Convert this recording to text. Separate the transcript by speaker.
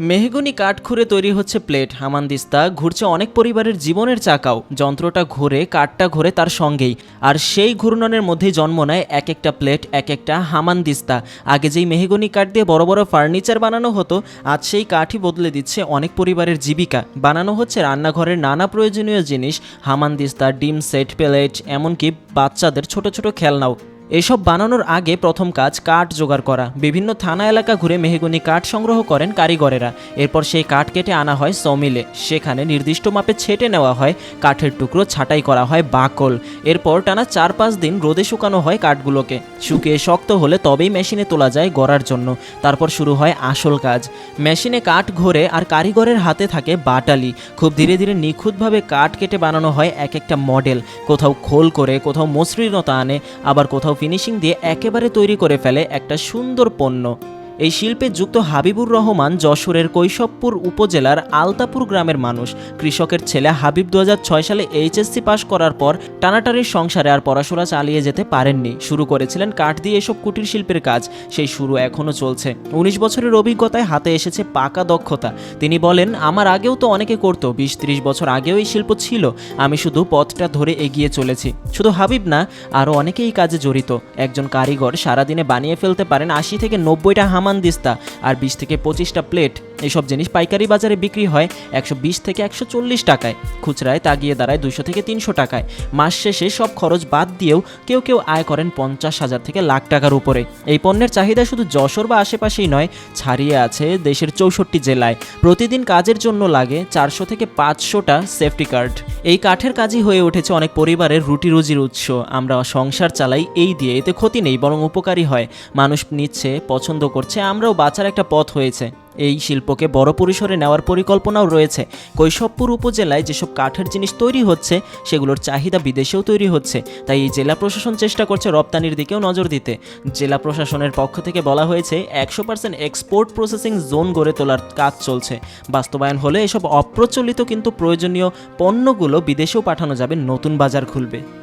Speaker 1: মেহগুনি কাঠ খুঁড়ে তৈরি হচ্ছে প্লেট। হামানদিস্তা ঘুরছে অনেক পরিবারের জীবনের চাকাও। যন্ত্রটা ঘুরে, কাঠটা ঘুরে তার সঙ্গেই। আর সেই ঘূর্ণনের মধ্যেই জন্ম নেয় এক একটা প্লেট, এক একটা হামানদিস্তা আগে যেই মেহগুনি কাঠ দিয়ে বড় বড় ফার্নিচার বানানো হতো, আজ সেই কাঠই বদলে দিচ্ছে অনেক পরিবারের জীবিকা। বানানো হচ্ছে রান্নাঘরের নানা প্রয়োজনীয় জিনিস হামানদিস্তা ডিম সেট, প্লেট, এমনকি বাচ্চাদের ছোট ছোট খেলনাও। এসব বানানোর আগে প্রথম কাজ কাঠ জোগাড় করা। বিভিন্ন থানা এলাকা ঘুরে মেহগুনি কাঠ সংগ্রহ করেন কারিগরেরা। এরপর সেই কাঠ কেটে আনা হয় সমিলে সেখানে নির্দিষ্ট মাপে ছেটে নেওয়া হয়। কাঠের টুকরো ছাঁটাই করা হয় বাকল। এরপর টানা চার পাঁচ দিন রোদে শুকানো হয় কাঠগুলোকে। শুকিয়ে শক্ত হলে তবেই মেশিনে তোলা যায় গড়ার জন্য। তারপর শুরু হয় আসল কাজ। মেশিনে কাঠ ঘোরে আর কারিগরের হাতে থাকে বাটালি। খুব ধীরে ধীরে নিখুঁতভাবে কাঠ কেটে বানানো হয় এক একটা মডেল। কোথাও খোল করে, কোথাও মসৃণতা আনে, আবার কোথাও ফিনিশিং দিয়ে একেবারে তৈরি করে ফেলে একটা সুন্দর পণ্য। এই শিল্পে যুক্ত হাবিবুর রহমান যশোরের কৈশবপুর উপজেলার আলতাপুর গ্রামের মানুষ। কৃষকের ছেলে হাবিব দু হাজার ছয় সালে এইচএসসি পাশ করার পর টানাটানির সংসারে আর পড়াশোনা চালিয়ে যেতে পারেননি। শুরু করেছিলেন কাঠ দিয়ে এসব কুটির শিল্পের কাজ। সেই শুরু এখনও চলছে। উনিশ বছরের অভিজ্ঞতায় হাতে এসেছে পাকা দক্ষতা। তিনি বলেন, আমার আগেও তো অনেকে করতো, বিশ ত্রিশ বছর আগেও এই শিল্প ছিল। আমি শুধু পথটা ধরে এগিয়ে চলেছি। শুধু হাবিব না, আরও অনেকেই কাজে জড়িত। একজন কারিগর সারাদিনে বানিয়ে ফেলতে পারেন আশি থেকে নব্বইটা হামানদিস্তা আর বিশ থেকে পঁচিশটা প্লেট এসব জিনিস পাইকারি বাজারে বিক্রি হয় একশো বিশ থেকে একশো চল্লিশ টাকায়। খুচরায় তা গিয়ে দাঁড়ায় দুশো থেকে তিনশো টাকায়। মাস শেষে সব খরচ বাদ দিয়েও কেউ কেউ আয় করেন পঞ্চাশ হাজার থেকে লাখ টাকার উপরে। এই পণ্যের চাহিদা শুধু যশোর বা আশেপাশেই নয়, ছাড়িয়ে আছে দেশের চৌষট্টি জেলায়। প্রতিদিন কাজের জন্য লাগে চারশো থেকে পাঁচশোটা সেফটি কার্ড। এই কাঠের কাজই হয়ে উঠেছে অনেক পরিবারের রুটি রুজির উৎস। আমরা সংসার চালাই এই দিয়ে, এতে ক্ষতি নেই, বরং উপকারী হয়। মানুষ নিচ্ছে, পছন্দ করছে, আমরাও বাঁচার একটা পথ হয়েছে। এই শিল্পকে বড় পরিসরে নেওয়ার পরিকল্পনাও রয়েছে। কৈশবপুর উপজেলায় যেসব কাঠের জিনিস তৈরি হচ্ছে, সেগুলোর চাহিদা বিদেশেও তৈরি হচ্ছে। তাই এই জেলা প্রশাসন চেষ্টা করছে রপ্তানির দিকেও নজর দিতে। জেলা প্রশাসনের পক্ষ থেকে বলা হয়েছে, একশো পার্সেন্ট এক্সপোর্ট প্রসেসিং জোন গড়ে তোলার কাজ চলছে। বাস্তবায়ন হলে এসব অপ্রচলিত কিন্তু প্রয়োজনীয় পণ্যগুলো বিদেশেও পাঠানো যাবে, নতুন বাজার খুলবে।